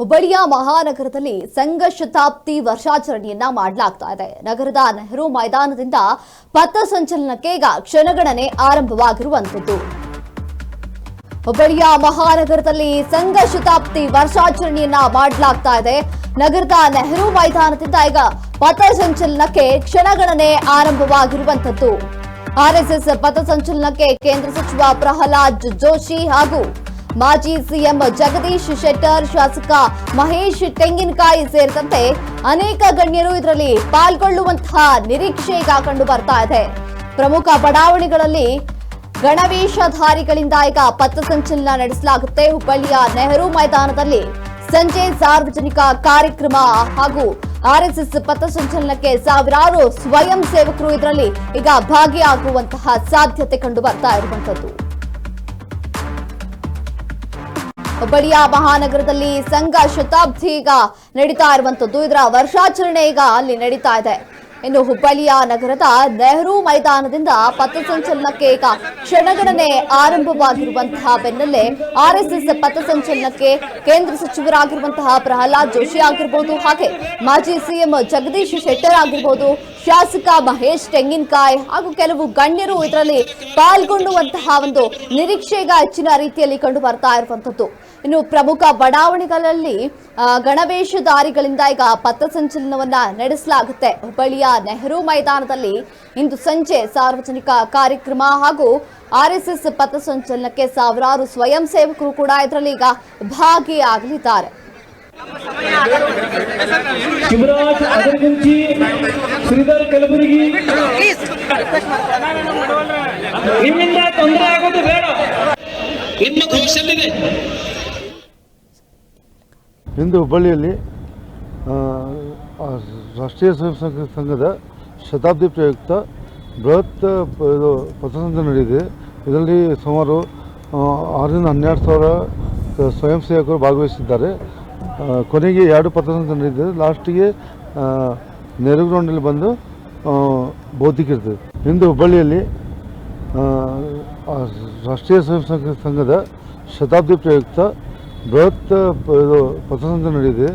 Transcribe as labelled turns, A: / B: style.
A: ಹುಬ್ಬಳ್ಳಿಯ ಮಹಾನಗರದಲ್ಲಿ ಸಂಘ ಶತಾಬ್ದಿ ವರ್ಷಾಚರಣೆಯನ್ನ ಮಾಡಲಾಗ್ತಾ ಇದೆ. ನಗರದ ನೆಹರು ಮೈದಾನದಿಂದ ಪಥಸಂಚಲನಕ್ಕೆ ಈಗ ಕ್ಷಣಗಣನೆ ಆರಂಭವಾಗಿರುವಂತದ್ದು ಹುಬ್ಬಳ್ಳಿಯ ಮಹಾನಗರದಲ್ಲಿ ಸಂಘ ಶತಾಬ್ದಿ ವರ್ಷಾಚರಣೆಯನ್ನ ಮಾಡಲಾಗ್ತಾ ಇದೆ. ನಗರದ ನೆಹರು ಮೈದಾನದಿಂದ ಈಗ ಪಥಸಂಚಲನಕ್ಕೆ ಕ್ಷಣಗಣನೆ ಆರಂಭವಾಗಿರುವಂತದ್ದು ಆರ್ಎಸ್ಎಸ್ ಪಥಸಂಚಲನಕ್ಕೆ ಕೇಂದ್ರ ಸಚಿವ ಪ್ರಹ್ಲಾದ್ ಜೋಶಿ ಹಾಗೂ ಮಾಜಿ ಸಿಎಂ ಜಗದೀಶ್ ಶೆಟ್ಟರ್ ಶಾಸಕ ಮಹೇಶ್ ತೆಂಗಿನಕಾಯಿ ಸೇರಿದಂತೆ ಅನೇಕ ಗಣ್ಯರು ಇದರಲ್ಲಿ ಪಾಲ್ಗೊಳ್ಳುವಂತಹ ನಿರೀಕ್ಷೆ ಈಗ ಕಂಡು ಬರ್ತಾ ಇದೆ. ಪ್ರಮುಖ ಬಡಾವಣೆಗಳಲ್ಲಿ ಗಣವೇಶಧಾರಿಗಳಿಂದ ಈಗ ಪಥಸಂಚಲನ ನಡೆಸಲಾಗುತ್ತೆ. ಹುಬ್ಬಳ್ಳಿಯ ನೆಹರು ಮೈದಾನದಲ್ಲಿ ಸಂಜೆ ಸಾರ್ವಜನಿಕ ಕಾರ್ಯಕ್ರಮ ಹಾಗೂ ಆರ್ಎಸ್ಎಸ್ ಪಥಸಂಚಲನಕ್ಕೆ ಸಾವಿರಾರು ಸ್ವಯಂ ಸೇವಕರು ಇದರಲ್ಲಿ ಈಗ ಭಾಗಿಯಾಗುವಂತಹ ಸಾಧ್ಯತೆ ಕಂಡು ಬರ್ತಾ ಇರುವಂತದ್ದು ಹುಬ್ಬಳ್ಳಿಯ ಮಹಾನಗರದಲ್ಲಿ ಸಂಘ ಶತಾಬ್ದಿ ಈಗ ನಡೀತಾ ಇರುವಂತದ್ದು. ಇದರ ವರ್ಷಾಚರಣೆ ಈಗ ಅಲ್ಲಿ ನಡೀತಾ ಇದೆ. ಇನ್ನು ಹುಬ್ಬಳ್ಳಿಯ ನಗರದ ನೆಹರು ಮೈದಾನದಿಂದ ಪಥಸಂಚಲನಕ್ಕೆ ಈಗ ಕ್ಷಣಗಣನೆ ಆರಂಭವಾಗಿರುವಂತಹ ಬೆನ್ನಲ್ಲೇ ಆರ್ಎಸ್ಎಸ್ ಪಥಸಂಚಲನಕ್ಕೆ ಕೇಂದ್ರ ಸಚಿವರಾಗಿರುವಂತಹ ಪ್ರಹ್ಲಾದ್ ಜೋಶಿ ಆಗಿರ್ಬೋದು ಹಾಗೆ ಮಾಜಿ ಸಿಎಂ ಜಗದೀಶ್ ಶೆಟ್ಟರ್ ಆಗಿರ್ಬೋದು, ಶಾಸಕ ಮಹೇಶ್ ತೆಂಗಿನಕಾಯಿ ಹಾಗೂ ಕೆಲವು ಗಣ್ಯರು ಇದರಲ್ಲಿ ಪಾಲ್ಗೊಳ್ಳುವಂತಹ ಒಂದು ನಿರೀಕ್ಷೆಗ ಹೆಚ್ಚಿನ ರೀತಿಯಲ್ಲಿ ಕಂಡು ಬರ್ತಾ ಇರುವಂತದ್ದು ಇನ್ನು ಪ್ರಮುಖ ಬಡಾವಣೆಗಳಲ್ಲಿ ಗಣವೇಶಧಾರಿಗಳಿಂದ ಈಗ ಪಥಸಂಚಲನವನ್ನ ನಡೆಸಲಾಗುತ್ತೆ. ಹುಬ್ಬಳ್ಳಿಯ ನೆಹರು ಮೈದಾನದಲ್ಲಿ ಇಂದು ಸಂಜೆ ಸಾರ್ವಜನಿಕ ಕಾರ್ಯಕ್ರಮ ಹಾಗೂ ಆರ್ಎಸ್ಎಸ್ ಪಥಸಂಚಲನಕ್ಕೆ ಸಾವಿರಾರು ಸ್ವಯಂ ಸೇವಕರು ಕೂಡ ಇದರಲ್ಲಿ ಈಗ ಭಾಗಿಯಾಗಲಿದ್ದಾರೆ.
B: ಶಿವರಾಜ್ ಅದರಗುಂಚಿ ಶ್ರೀಧರ್ ಕಲಬುರಗಿ. ನಿಮ್ಮಿಂದ ತೊಂದರೆ ಆಗೋದು ಬೇಡ.
C: ನಿಮ್ಮ ಕೌಶಲ್ಯದೆ
D: ಇಂದು ಹುಬ್ಬಳ್ಳಿಯಲ್ಲಿ ರಾಷ್ಟ್ರೀಯ ಸ್ವಯಂ ಸಂಘ, ಸಂಘದ ಶತಾಬ್ದಿ ಪ್ರಯುಕ್ತ ಬೃಹತ್ ಇದು ಪಥಸಂಚಲನ ನಡೆದಿದೆ. ಇದರಲ್ಲಿ ಸುಮಾರು ಆರರಿಂದ ಹನ್ನೆರಡು ಸಾವಿರ ಸ್ವಯಂ ಸೇವಕರು ಭಾಗವಹಿಸಿದ್ದಾರೆ. ಕೊನೆಗೆ ಎರಡು ಪಥಸಂಚಲನ ನಡೆದಿದೆ. ಲಾಸ್ಟಿಗೆ ನೆರೆ ಗ್ರೌಂಡಲ್ಲಿ ಬಂದು ಬೌದ್ಧಿಕ ಇರ್ತದೆ. ಇಂದು ಹುಬ್ಬಳ್ಳಿಯಲ್ಲಿ ರಾಷ್ಟ್ರೀಯ ಸ್ವಯಂ ಸಂಘ, ಸಂಘದ ಶತಾಬ್ದಿ ಪ್ರಯುಕ್ತ ಬೃಹತ್ ಇದು ಪಥಸಂಚಲನ ನಡೆದಿದೆ.